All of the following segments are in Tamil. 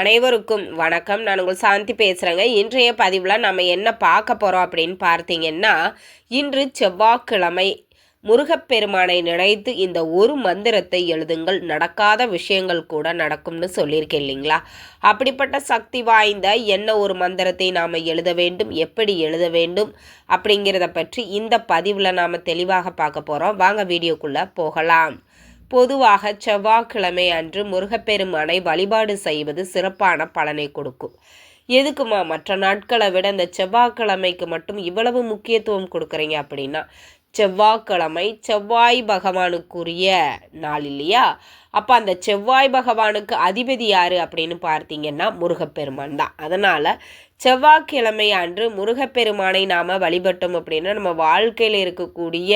அனைவருக்கும் வணக்கம். நான் உங்கள் சாந்தி பேசுகிறேங்க இன்றைய பதிவில் நம்ம என்ன பார்க்க போகிறோம் அப்படின்னு பார்த்தீங்கன்னா இன்று செவ்வாய்க்கிழமை முருகப்பெருமானை நினைத்து இந்த ஒரு மந்திரத்தை எழுதுங்கள். நடக்காத விஷயங்கள் கூட நடக்கும்னு சொல்லியிருக்கேன் இல்லைங்களா? அப்படிப்பட்ட சக்தி வாய்ந்த என்ன ஒரு மந்திரத்தை நாம் எழுத வேண்டும்? எப்படி எழுத வேண்டும்? அப்படிங்கிறத பற்றி இந்த பதிவில் நாம் தெளிவாக பார்க்க போகிறோம் வாங்க வீடியோக்குள்ளே போகலாம். பொதுவாக செவ்வாய்க்கிழமை அன்று முருகப்பெருமானை வழிபாடு செய்வது சிறப்பான பலனை கொடுக்கும். எதுக்குமா மற்ற நாட்களை விட இந்த செவ்வாய்க்கிழமைக்கு மட்டும் இவ்வளவு முக்கியத்துவம் கொடுக்குறீங்க அப்படின்னா செவ்வாய்க்கிழமை செவ்வாய் பகவானுக்குரிய நாள் இல்லையா? அப்போ அந்த செவ்வாய் பகவானுக்கு அதிபதி யார் அப்படின்னு பார்த்தீங்கன்னா முருகப்பெருமான் தான். அதனால் செவ்வாய்க்கிழமை அன்று முருகப்பெருமானை நாம் வழிபட்டோம் அப்படின்னா நம்ம வாழ்க்கையில் இருக்கக்கூடிய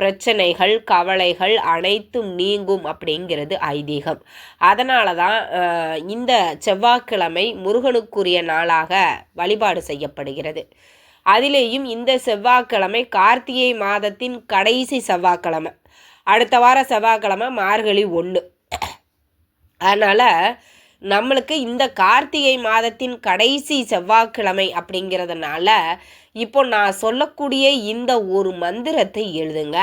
பிரச்சனைகள் கவலைகள் அனைத்தும் நீங்கும் அப்படிங்கிறது ஐதீகம். அதனால தான் இந்த செவ்வாய்க்கிழமை முருகனுக்குரிய நாளாக வழிபாடு செய்யப்படுகிறது. அதிலேயும் இந்த செவ்வாய்க்கிழமை கார்த்திகை மாதத்தின் கடைசி செவ்வாய்க்கிழமை. அடுத்த வார செவ்வாய்க்கிழமை மார்கழி ஒன்று அதனால் நம்மளுக்கு இந்த கார்த்திகை மாதத்தின் கடைசி செவ்வாய்க்கிழமை அப்படிங்கிறதுனால இப்போ நான் சொல்லக்கூடிய இந்த ஒரு மந்திரத்தை எழுதுங்க.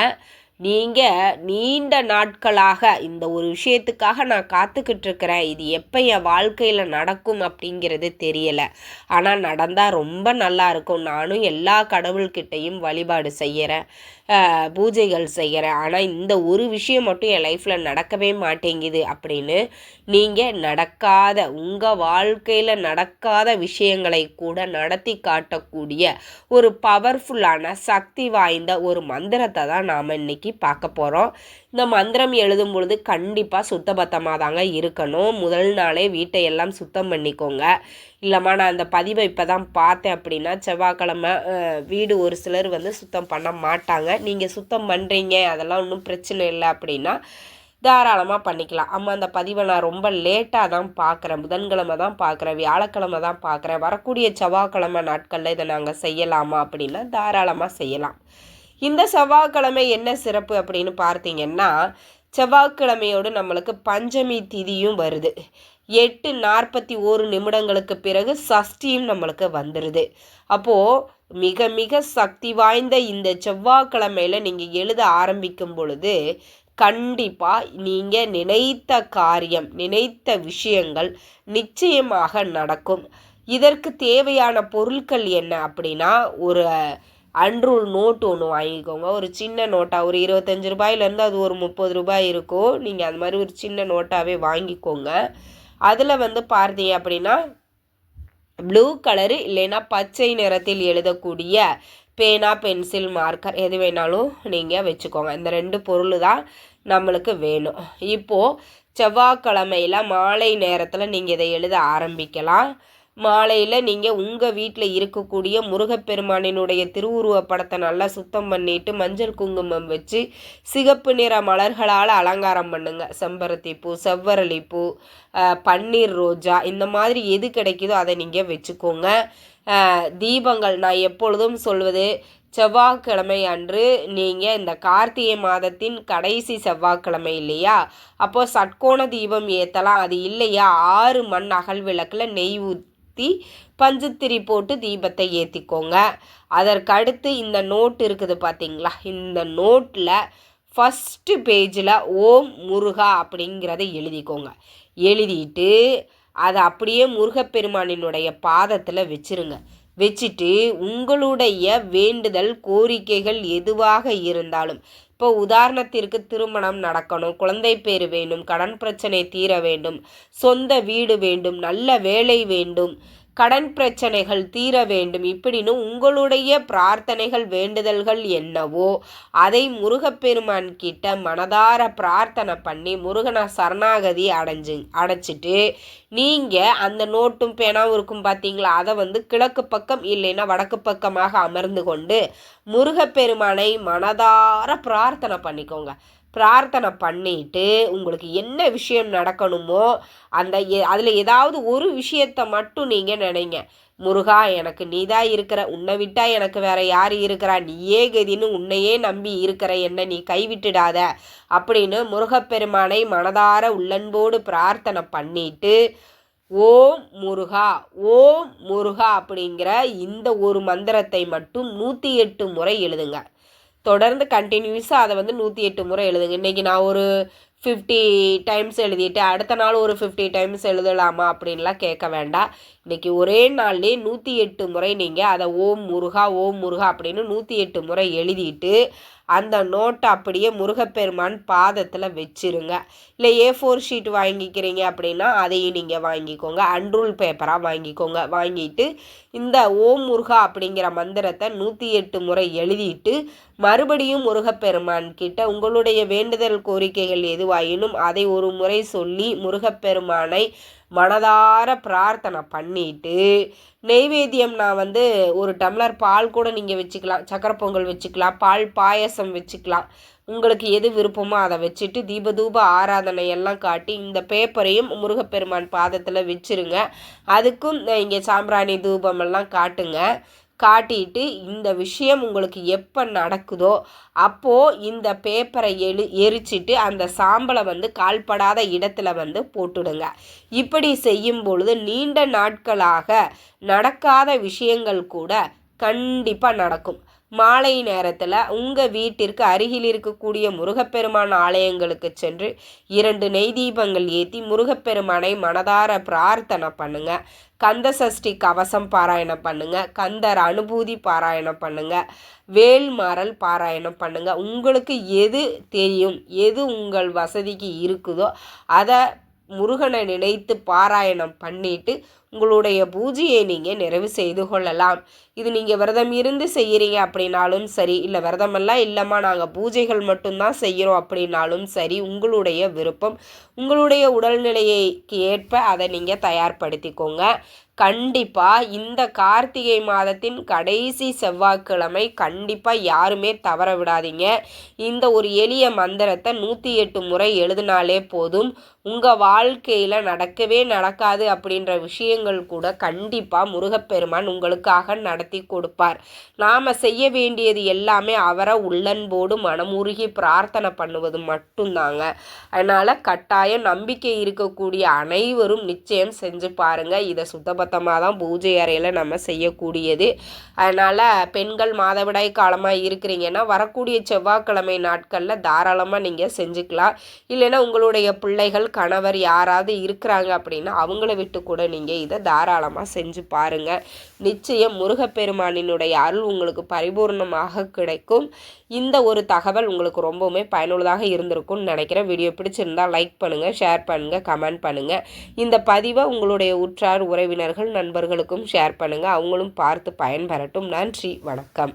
நீங்கள் நீண்ட நாட்களாக இந்த ஒரு விஷயத்துக்காக நான் காத்துக்கிட்டு இருக்கிறேன் இது எப்போ என் வாழ்க்கையில் நடக்கும் அப்படிங்கிறது தெரியலை. ஆனால் நடந்தால் ரொம்ப நல்லா இருக்கும். நானும் எல்லா கடவுள்கிட்டையும் வழிபாடு செய்கிறேன் பூஜைகள் செய்கிறேன் ஆனால் இந்த ஒரு விஷயம் மட்டும் என் லைஃப்பில் நடக்கவே மாட்டேங்குது அப்படின்னு நீங்கள் நடக்காத உங்கள் வாழ்க்கையில் நடக்காத விஷயங்களை கூட நடத்தி காட்டக்கூடிய ஒரு பவர்ஃபுல்லான சக்தி வாய்ந்த ஒரு மந்திரத்தை தான் நாம் இன்றைக்கி பார்க்க போகிறோம் இந்த மந்திரம் எழுதும் பொழுது கண்டிப்பாக சுத்தபத்தமாக தாங்க இருக்கணும். முதல் நாளே வீட்டை எல்லாம் சுத்தம் பண்ணிக்கோங்க. இல்லைம்மா நான் அந்த பதிவை இப்போ தான் பார்த்தேன் அப்படின்னா செவ்வாய்க்கிழமை வீடு ஒரு சிலர் வந்து சுத்தம் பண்ண மாட்டாங்க. நீங்கள் சுத்தம் பண்ணுறீங்க அதெல்லாம் ஒன்றும் பிரச்சனை இல்லை அப்படின்னா தாராளமாக பண்ணிக்கலாம். அம்மா அந்த பதிவை நான் ரொம்ப லேட்டாக தான் பார்க்குறேன். புதன்கிழமை தான் பார்க்குறேன். வியாழக்கிழமை தான் பார்க்குறேன். வரக்கூடிய செவ்வாய்க்கிழமை நாட்களில் இதை நாங்கள் செய்யலாமா அப்படின்னா தாராளமாக செய்யலாம். இந்த செவ்வாய்க்கிழமை என்ன சிறப்பு அப்படின்னு பார்த்தீங்கன்னா செவ்வாய்க்கிழமையோடு நம்மளுக்கு பஞ்சமி திதியும் வருது. எட்டு நாற்பத்தி ஓரு நிமிடங்களுக்கு பிறகு சஷ்டியும் நம்மளுக்கு வந்துடுது அப்போது மிக மிக சக்தி வாய்ந்த இந்த செவ்வாய்க்கிழமையில் நீங்கள் எழுத ஆரம்பிக்கும் பொழுது கண்டிப்பாக நீங்கள் நினைத்த காரியம் நினைத்த விஷயங்கள் நிச்சயமாக நடக்கும். இதற்கு தேவையான பொருட்கள் என்ன அப்படின்னா ஒரு அன்ரூல் நோட்டு ஒன்று வாங்கிக்கோங்க. ஒரு சின்ன நோட்டாக ஒரு இருபத்தஞ்சி ரூபாயிலேருந்து அது ஒரு முப்பது ரூபாய் இருக்கும். நீங்கள் அது மாதிரி ஒரு சின்ன நோட்டாகவே வாங்கிக்கோங்க. அதில் வந்து பார்த்தீங்க அப்படின்னா ப்ளூ கலரு இல்லைன்னா பச்சை நிறத்தில் எழுதக்கூடிய பேனா பென்சில் மார்க்கர் எது வேணாலும் நீங்கள் வச்சுக்கோங்க. இந்த ரெண்டு பொருள் தான் நம்மளுக்கு வேணும். இப்போது செவ்வாய்க்கிழமையில் மாலை நேரத்தில் நீங்கள் இதை எழுத ஆரம்பிக்கலாம். மாலையில் நீங்கள் உங்கள் வீட்டில் இருக்கக்கூடிய முருகப்பெருமானினுடைய திருவுருவ படத்தை நல்லா சுத்தம் பண்ணிட்டு மஞ்சள் குங்குமம் வச்சு சிகப்பு நிற மலர்களால் அலங்காரம் பண்ணுங்கள் செம்பருத்தி பூ செவ்வரளி பூ பன்னீர் ரோஜா இந்த மாதிரி எது கிடைக்குதோ அதை நீங்கள் வச்சுக்கோங்க. தீபங்கள் நான் எப்பொழுதும் சொல்வது செவ்வாய்க்கிழமை அன்று நீங்கள் இந்த கார்த்திகை மாதத்தின் கடைசி செவ்வாய்க்கிழமை இல்லையா? அப்போது சட்கோண தீபம் ஏற்றலாம் அது இல்லையா? ஆறு மண் அகல் விளக்கில் நெய் ஊற்றி ஊற்றி பஞ்சுத்திரி போட்டு தீபத்தை ஏற்றிக்கோங்க அதற்கடுத்து இந்த நோட் இருக்குது பார்த்தீங்களா இந்த நோட்டில் ஃபஸ்ட்டு பேஜில் ஓம் முருகா அப்படிங்கிறத எழுதிக்கோங்க. எழுதிட்டு அதை அப்படியே முருகப்பெருமானினுடைய பாதத்தில் வச்சுருங்க. வச்சுட்டு உங்களுடைய வேண்டுதல் கோரிக்கைகள் எதுவாக இருந்தாலும் இப்போ உதாரணத்திற்கு திருமணம் நடக்கணும் குழந்தை பேர் வேண்டும் கடன் பிரச்சனை தீர வேண்டும் சொந்த வீடு வேண்டும் நல்ல வேலை வேண்டும். கடன் பிரச்சனைகள் தீர வேண்டும். இப்படின்னு உங்களுடைய பிரார்த்தனைகள் வேண்டுதல்கள் என்னவோ அதை முருகப்பெருமான் கிட்ட மனதார பிரார்த்தனை பண்ணி முருகனை சரணாகதி அடைஞ்சு அடைச்சிட்டு நீங்கள் அந்த நோட்டும் பேனாவும் இருக்கும் பார்த்தீங்களா அதை வந்து கிழக்கு பக்கம் இல்லைன்னா வடக்கு பக்கமாக அமர்ந்து கொண்டு முருகப்பெருமானை மனதார பிரார்த்தனை பண்ணிக்கோங்க. பிரார்த்தனை பண்ணிட்டு உங்களுக்கு என்ன விஷயம் நடக்கணுமோ அந்த அதில் ஏதாவது ஒரு விஷயத்தை மட்டும் நீங்கள் நினைங்க. முருகா எனக்கு நீ தான் இருக்கிற உன்னை விட்டால் எனக்கு வேற யார் இருக்கிறா? நீயே கதின்னு உன்னையே நம்பி இருக்கிற என்னை நீ கைவிட்டுடாத அப்படின்னு முருகப்பெருமானை மனதார உள்ளன்போடு பிரார்த்தனை பண்ணிட்டு ஓம் முருகா ஓம் முருகா அப்படிங்கிற இந்த ஒரு மந்திரத்தை மட்டும் நூற்றி எட்டு முறை எழுதுங்க. தொடர்ந்து கண்டினியூஸாக அதை வந்து நூற்றி எட்டு முறை எழுதுங்க. இன்றைக்கி நான் ஒரு ஃபிஃப்டி டைம்ஸ் எழுதிட்டு அடுத்த நாள் ஒரு ஃபிஃப்டி டைம்ஸ் எழுதலாமா அப்படின்லாம் கேட்க வேண்டாம். இன்றைக்கி ஒரே நாள்லேயே நூற்றி எட்டு முறை நீங்கள் அதை ஓம் முருகா ஓம் முருகா அப்படின்னு நூற்றி எட்டு முறை எழுதிட்டு அந்த நோட்டை அப்படியே முருகப்பெருமான் பாதத்தில் வச்சிருங்க. இல்லை ஏ ஃபோர் ஷீட் வாங்கிக்கிறீங்க அப்படின்னா அதையும் நீங்கள் வாங்கிக்கோங்க. அன்ரூல் பேப்பராக வாங்கிக்கோங்க. வாங்கிட்டு இந்த ஓம் முருகா அப்படிங்கிற மந்திரத்தை நூற்றி எட்டு முறை எழுதிட்டு மறுபடியும் முருகப்பெருமான் கிட்ட உங்களுடைய வேண்டுதல் கோரிக்கைகள் எதுவாயினும் அதை ஒரு முறை சொல்லி முருகப்பெருமானை மனதார பிரார்த்தனை பண்ணிட்டு நெய்வேத்தியம் நான் வந்து ஒரு டம்ளர் பால் கூட நீங்கள் வச்சுக்கலாம் சக்கரை பொங்கல் வச்சுக்கலாம் பால் பாயசம் வச்சுக்கலாம். உங்களுக்கு எது விருப்பமோ அதை வச்சுட்டு தீபதூப ஆராதனை எல்லாம் காட்டி இந்த பேப்பரையும் முருகப்பெருமான் பாதத்தில் வச்சுருங்க. அதுக்கும் இங்கே சாம்பிராணி தூபமெல்லாம் காட்டுங்க. காட்டிட்டு இந்த விஷயம் உங்களுக்கு எப்போ நடக்குதோ அப்போது இந்த பேப்பரை எழு எரிச்சிட்டு அந்த சாம்பலை வந்து கால்படாத இடத்துல வந்து போட்டுடுங்க. இப்படி செய்யும் பொழுது நீண்ட நாட்களாக நடக்காத விஷயங்கள் கூட கண்டிப்பாக நடக்கும். மாலை நேரத்தில் உங்கள் வீட்டிற்கு அருகில் இருக்கக்கூடிய முருகப்பெருமான் ஆலயங்களுக்கு சென்று இரண்டு நெய் தீபங்கள் ஏற்றி முருகப்பெருமானை மனதார பிரார்த்தனை பண்ணுங்கள் கந்த சஷ்டி கவசம் பாராயணம் பண்ணுங்கள் கந்தர் அனுபூதி பாராயணம் பண்ணுங்கள் வேல்மாறல் பாராயணம் பண்ணுங்கள் உங்களுக்கு எது தெரியும் எது உங்கள் வசதிக்கு இருக்குதோ அதை முருகனை நினைத்து பாராயணம் பண்ணிட்டு உங்களுடைய பூஜையை நீங்கள் நிறைவு செய்து கொள்ளலாம். இது நீங்கள் விரதம் இருந்து செய்கிறீங்க அப்படின்னாலும் சரி இல்லை விரதமெல்லாம் இல்லைம்மா நாங்கள் பூஜைகள் மட்டும்தான் செய்கிறோம் அப்படின்னாலும் சரி உங்களுடைய விருப்பம் உங்களுடைய உடல்நிலையைக்கு ஏற்ப அதை நீங்கள் தயார்படுத்திக்கோங்க. கண்டிப்பாக இந்த கார்த்திகை மாதத்தின் கடைசி செவ்வாய்க்கிழமை கண்டிப்பாக யாருமே தவற விடாதீங்க. இந்த ஒரு எளிய மந்திரத்தை நூற்றி எட்டு முறை எழுதினாலே போதும். உங்கள் வாழ்க்கையில் நடக்கவே நடக்காது அப்படின்ற விஷயங்கள் கூட கண்டிப்பாக முருகப்பெருமான் உங்களுக்காக நடத்தி கொடுப்பார். நாம் செய்ய வேண்டியது எல்லாமே அவரை உள்ளன்போடு மனமுருகி பிரார்த்தனை பண்ணுவது மட்டும்தாங்க. அதனால் கட்டாயம் நம்பிக்கை இருக்கக்கூடிய அனைவரும் நிச்சயம் செஞ்சு பாருங்கள் இதை சுத்தபத்தமாக தான் பூஜை அறையில் நம்ம செய்யக்கூடியது. அதனால் பெண்கள் மாதவிடாய் காலமாக இருக்கிறீங்கன்னா வரக்கூடிய செவ்வாய்க்கிழமை நாட்களில் தாராளமாக நீங்கள் செஞ்சுக்கலாம். இல்லைன்னா உங்களுடைய பிள்ளைகள் கணவர் யாராவது இருக்கிறாங்க அப்படின்னா அவங்கள விட்டு கூட நீங்கள் இதை தாராளமாக செஞ்சு பாருங்கள் நிச்சயம் முருகப்பெருமானினுடைய அருள் உங்களுக்கு பரிபூர்ணமாக கிடைக்கும். இந்த ஒரு தகவல் உங்களுக்கு ரொம்பவுமே பயனுள்ளதாக இருந்திருக்கும்னு நினைக்கிறேன். வீடியோ பிடிச்சிருந்தால் லைக் பண்ணுங்கள் ஷேர் பண்ணுங்கள் கமெண்ட் பண்ணுங்கள் இந்த பதிவை உங்களுடைய உற்றார் உறவினர்கள் நண்பர்களுக்கும் ஷேர் பண்ணுங்கள் அவங்களும் பார்த்து பயன்பெறட்டும். நன்றி வணக்கம்.